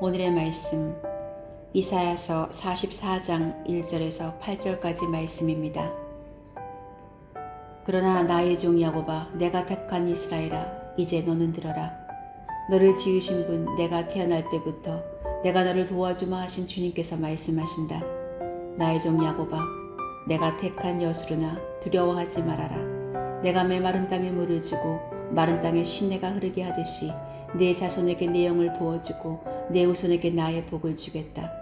오늘의 말씀 이사야서 44장 1절에서 8절까지 말씀입니다. 그러나 나의 종 야곱아 내가 택한 이스라엘아 이제 너는 들어라 너를 지으신 분 내가 태어날 때부터 내가 너를 도와주마 하신 주님께서 말씀하신다. 나의 종 야곱아 내가 택한 여수르나 두려워하지 말아라. 내가 메마른 땅에 물을 주고 마른 땅에 시내가 흐르게 하듯이 내 자손에게 내 영을 부어주고 내 후손에게 나의 복을 주겠다.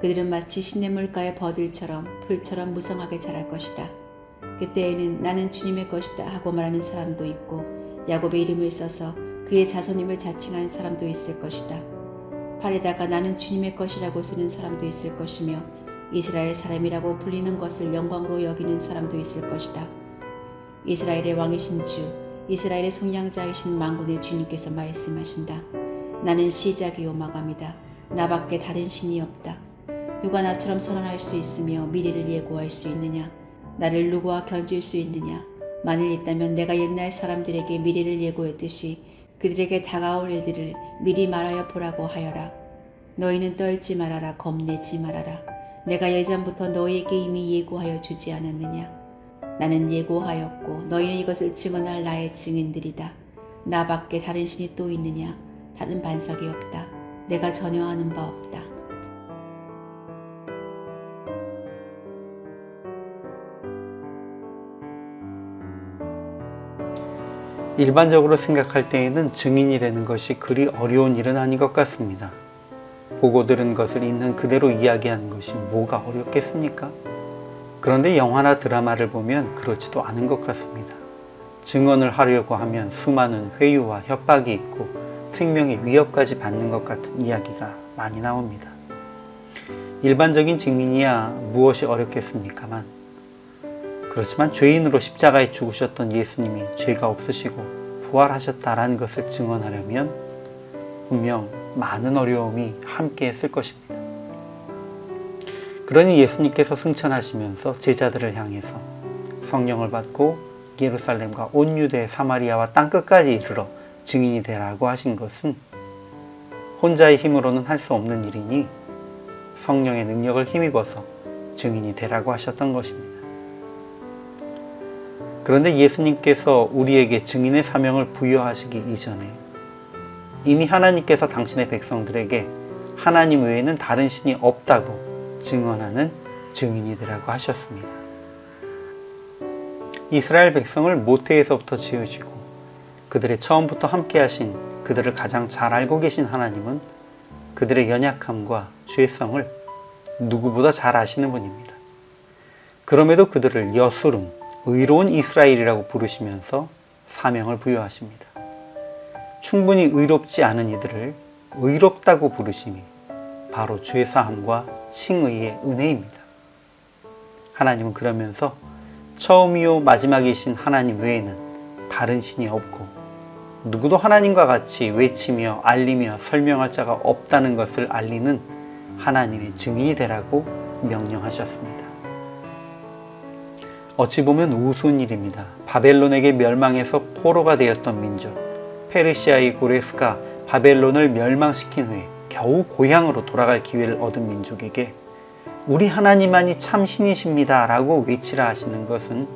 그들은 마치 시냇물가의 버들처럼 풀처럼 무성하게 자랄 것이다. 그때에는 나는 주님의 것이다 하고 말하는 사람도 있고 야곱의 이름을 써서 그의 자손임을 자칭하는 사람도 있을 것이다. 팔에다가 나는 주님의 것이라고 쓰는 사람도 있을 것이며 이스라엘 사람이라고 불리는 것을 영광으로 여기는 사람도 있을 것이다. 이스라엘의 왕이신 주, 이스라엘의 속량자이신 만군의 주님께서 말씀하신다. 나는 시작이요 마감이다. 나밖에 다른 신이 없다. 누가 나처럼 선언할 수 있으며 미래를 예고할 수 있느냐? 나를 누구와 견줄 수 있느냐? 만일 있다면 내가 옛날 사람들에게 미래를 예고했듯이 그들에게 다가올 일들을 미리 말하여 보라고 하여라. 너희는 떨지 말아라, 겁내지 말아라. 내가 예전부터 너희에게 이미 예고하여 주지 않았느냐? 나는 예고하였고 너희는 이것을 증언할 나의 증인들이다. 나밖에 다른 신이 또 있느냐? 다른 반석이 없다. 내가 전혀 아는 바 없다. 일반적으로 생각할 때에는 증인이 되는 것이 그리 어려운 일은 아닌 것 같습니다. 보고 들은 것을 있는 그대로 이야기하는 것이 뭐가 어렵겠습니까? 그런데 영화나 드라마를 보면 그렇지도 않은 것 같습니다. 증언을 하려고 하면 수많은 회유와 협박이 있고 생명의 위협까지 받는 것 같은 이야기가 많이 나옵니다. 일반적인 증인이야 무엇이 어렵겠습니까만 그렇지만 죄인으로 십자가에 죽으셨던 예수님이 죄가 없으시고 부활하셨다라는 것을 증언하려면 분명 많은 어려움이 함께 했을 것입니다. 그러니 예수님께서 승천하시면서 제자들을 향해서 성령을 받고 예루살렘과 온 유대 사마리아와 땅 끝까지 이르러 증인이 되라고 하신 것은 혼자의 힘으로는 할 수 없는 일이니 성령의 능력을 힘입어서 증인이 되라고 하셨던 것입니다. 그런데 예수님께서 우리에게 증인의 사명을 부여하시기 이전에 이미 하나님께서 당신의 백성들에게 하나님 외에는 다른 신이 없다고 증언하는 증인이 되라고 하셨습니다. 이스라엘 백성을 모태에서부터 지으시고 그들의 처음부터 함께 하신 그들을 가장 잘 알고 계신 하나님은 그들의 연약함과 죄성을 누구보다 잘 아시는 분입니다. 그럼에도 그들을 여수름, 의로운 이스라엘이라고 부르시면서 사명을 부여하십니다. 충분히 의롭지 않은 이들을 의롭다고 부르심이 바로 죄사함과 칭의의 은혜입니다. 하나님은 그러면서 처음이요 마지막이신 하나님 외에는 다른 신이 없고 누구도 하나님과 같이 외치며 알리며 설명할 자가 없다는 것을 알리는 하나님의 증인이 되라고 명령하셨습니다. 어찌 보면 우스운 일입니다. 바벨론에게 멸망해서 포로가 되었던 민족, 페르시아의 고레스가 바벨론을 멸망시킨 후에 겨우 고향으로 돌아갈 기회를 얻은 민족에게 우리 하나님만이 참 신이십니다 라고 외치라 하시는 것은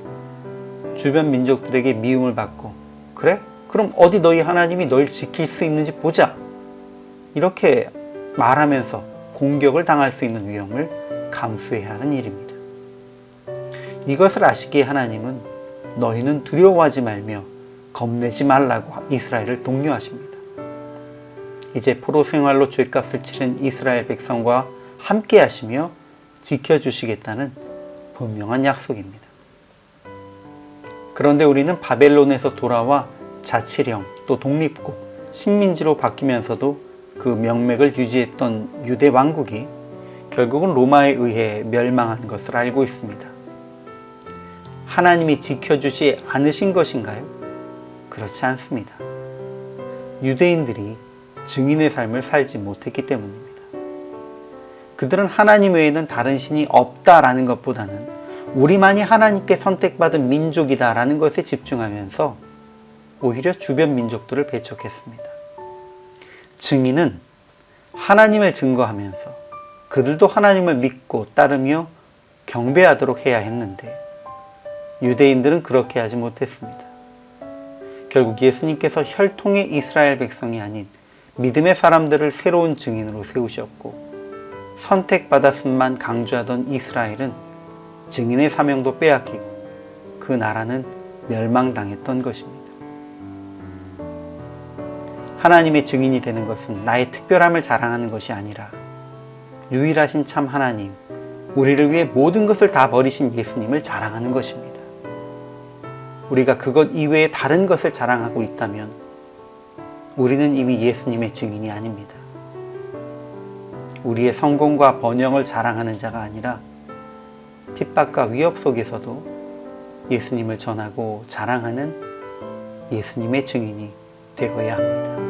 주변 민족들에게 미움을 받고 그래? 그럼 어디 너희 하나님이 널 지킬 수 있는지 보자 이렇게 말하면서 공격을 당할 수 있는 위험을 감수해야 하는 일입니다. 이것을 아시기에 하나님은 너희는 두려워하지 말며 겁내지 말라고 이스라엘을 독려하십니다. 이제 포로 생활로 죄값을 치른 이스라엘 백성과 함께 하시며 지켜주시겠다는 분명한 약속입니다. 그런데 우리는 바벨론에서 돌아와 자치령 또 독립국 식민지로 바뀌면서도 그 명맥을 유지했던 유대 왕국이 결국은 로마에 의해 멸망한 것을 알고 있습니다. 하나님이 지켜주지 않으신 것인가요? 그렇지 않습니다. 유대인들이 증인의 삶을 살지 못했기 때문입니다. 그들은 하나님 외에는 다른 신이 없다라는 것보다는 우리만이 하나님께 선택받은 민족이다라는 것에 집중하면서 오히려 주변 민족들을 배척했습니다. 증인은 하나님을 증거하면서 그들도 하나님을 믿고 따르며 경배하도록 해야 했는데 유대인들은 그렇게 하지 못했습니다. 결국 예수님께서 혈통의 이스라엘 백성이 아닌 믿음의 사람들을 새로운 증인으로 세우셨고 선택받았음만 강조하던 이스라엘은 증인의 사명도 빼앗기고 그 나라는 멸망당했던 것입니다. 하나님의 증인이 되는 것은 나의 특별함을 자랑하는 것이 아니라 유일하신 참 하나님, 우리를 위해 모든 것을 다 버리신 예수님을 자랑하는 것입니다. 우리가 그것 이외에 다른 것을 자랑하고 있다면 우리는 이미 예수님의 증인이 아닙니다. 우리의 성공과 번영을 자랑하는 자가 아니라 핍박과 위협 속에서도 예수님을 전하고 자랑하는 예수님의 증인이 되어야 합니다.